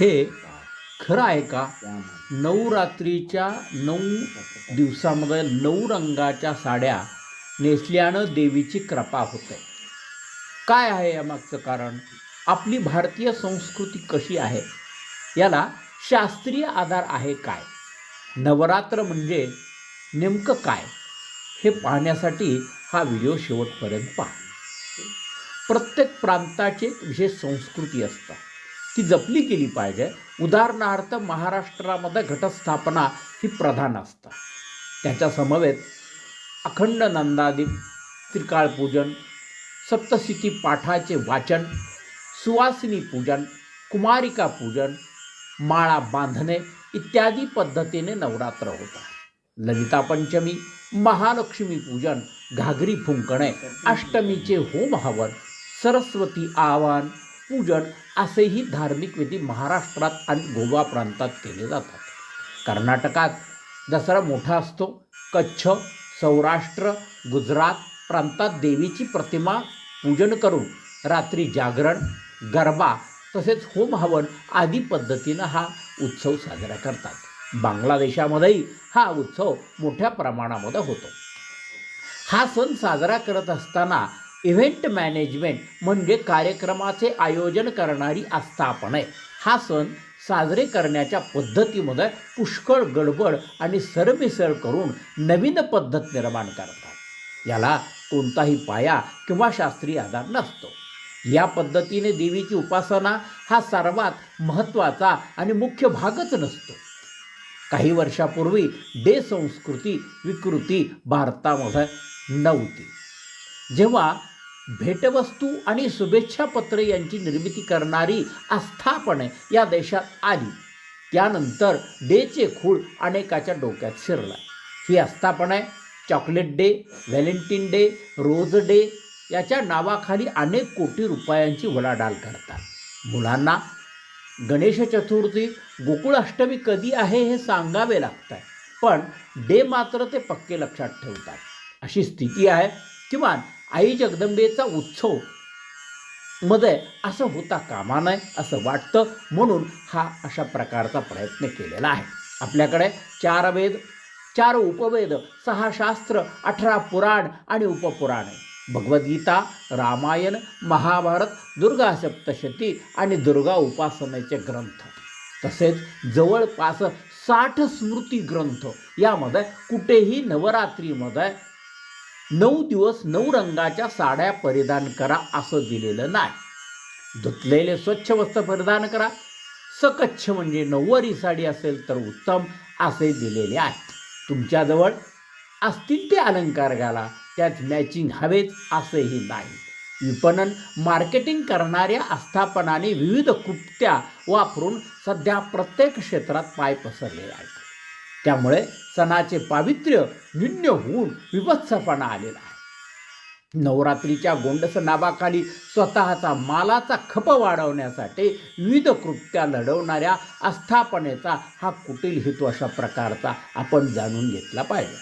हे खरं आहे का? नवरात्रीच्या नऊ दिवसामध्ये नऊ रंगाच्या साड्या नेसल्यानं देवीची कृपा होते. काय आहे यामागचं कारण? आपली भारतीय संस्कृती कशी आहे? याला शास्त्रीय आधार आहे काय? नवरात्र म्हणजे नेमकं काय? हे पाहण्यासाठी हा व्हिडिओ शेवटपर्यंत पहा. प्रत्येक प्रांताची विशेष संस्कृती असतात. ती जपली गेली पाहिजे. उदाहरणार्थ महाराष्ट्रामध्ये घटस्थापना ही प्रधान असतात. त्याच्या समवेत अखंड नंदादीप त्रिकाळ पूजन सप्तसिती पाठाचे वाचन सुवासिनी पूजन कुमारिका पूजन माळा बांधणे इत्यादी पद्धतीने नवरात्र होतात. ललिता पंचमी महालक्ष्मी पूजन घागरी फुंकणे अष्टमीचे होम हवन सरस्वती आवाहन पूजन असेही धार्मिक विधी महाराष्ट्रात आणि गोवा प्रांतात केले जातात. कर्नाटकात दसरा मोठा असतो. कच्छ सौराष्ट्र गुजरात प्रांतात देवीची प्रतिमा पूजन करून रात्री जागरण गरबा तसेच होम हवन आदी पद्धतीनं हा उत्सव साजरा करतात. बांगलादेशामध्येही हा उत्सव मोठ्या प्रमाणामध्ये होतो. हा सण साजरा करत असताना इव्हेंट मॅनेजमेंट म्हणजे कार्यक्रमाचे आयोजन करणारी आस्थापन. आहे हा सण साजरे करण्याच्या पद्धतीमध्ये पुष्कळ गडबड आणि सरमिसळ करून नवीन पद्धत निर्माण करतात. याला कोणताही पाया किंवा शास्त्रीय आधार नसतो. या पद्धतीने देवीची उपासना हा सर्वात महत्त्वाचा आणि मुख्य भागच नसतो. काही वर्षापूर्वी डे संस्कृती विकृती भारतामध्ये नव्हती. जेव्हा भेटवस्तू आणि शुभेच्छापत्रे यांची निर्मिती करणारी आस्थापने या देशात आली. त्यानंतर डेचे खूळ अनेकाच्या डोक्यात शिरला. ही आस्थापना chocolate day valentine day rose day याच्या नावाखाली अनेक कोटी रुपयांची वडाडाल करतात. मुलांना गणेश चतुर्थी गोकुळाष्टमी कधी आहे हे सांगावे लागतं पण डे मात्र ते पक्के लक्षात ठेवतात. अशी स्थिती आहे किमान आई जगदंबेचा उत्सवमध्ये असं होता कामा नये असं वाटतं म्हणून हा अशा प्रकारचा प्रयत्न केलेला आहे. आपल्याकडे चार वेद चार उपवेद सहा शास्त्र अठरा पुराण आणि उपपुराण भगवद्गीता रामायण महाभारत दुर्गा सप्तशती आणि दुर्गा उपासनेचे ग्रंथ. तसेच जवळपास साठ स्मृती ग्रंथ यामध्ये कुठेही नवरात्रीमध्ये नऊ दिवस नऊ रंगाच्या साड्या परिधान करा असं दिलेलं नाही. धुतलेले स्वच्छ वस्त्र परिधान करा. सकच्छ म्हणजे नऊवारी साडी असेल तर उत्तम असे दिलेले आहे. तुमच्याजवळ असतील ते अलंकार घाला. त्यात मॅचिंग हवेच असेही नाही. विपणन मार्केटिंग करणाऱ्या आस्थापनाने विविध कृत्या वापरून सध्या प्रत्येक क्षेत्रात पाय पसरलेले आहेत. त्यामुळे सणाचे पावित्र्य न्यून्य होऊन विभत्सपणा आलेला आहे. नवरात्रीच्या गोंडस नावाखाली स्वतःचा मालाचा खप वाढवण्यासाठी विविध कृत्या लढवणाऱ्या आस्थापनेचा हा कुटील हेतू अशा प्रकारचा आपण जाणून घेतला पाहिजे.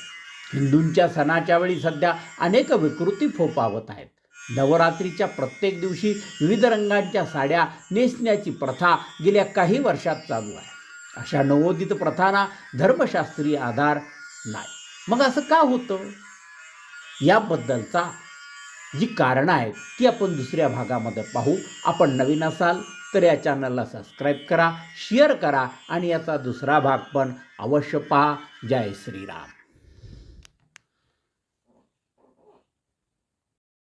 हिंदूंच्या सणाच्या वेळी सध्या अनेक विकृती फोपावत आहेत. नवरात्रीच्या प्रत्येक दिवशी विविध रंगांच्या साड्या नेसण्याची प्रथा गेल्या काही वर्षात चालू आहे. अशा नवोदित प्रथांना धर्मशास्त्रीय आधार नाही. मग असं का होतं? याबद्दलचा जी कारणं आहेत ती आपण दुसऱ्या भागामध्ये पाहू. आपण नवीन असाल तर या चॅनलला सबस्क्राईब करा शेअर करा आणि याचा दुसरा भाग पण अवश्य पहा. जय श्रीराम.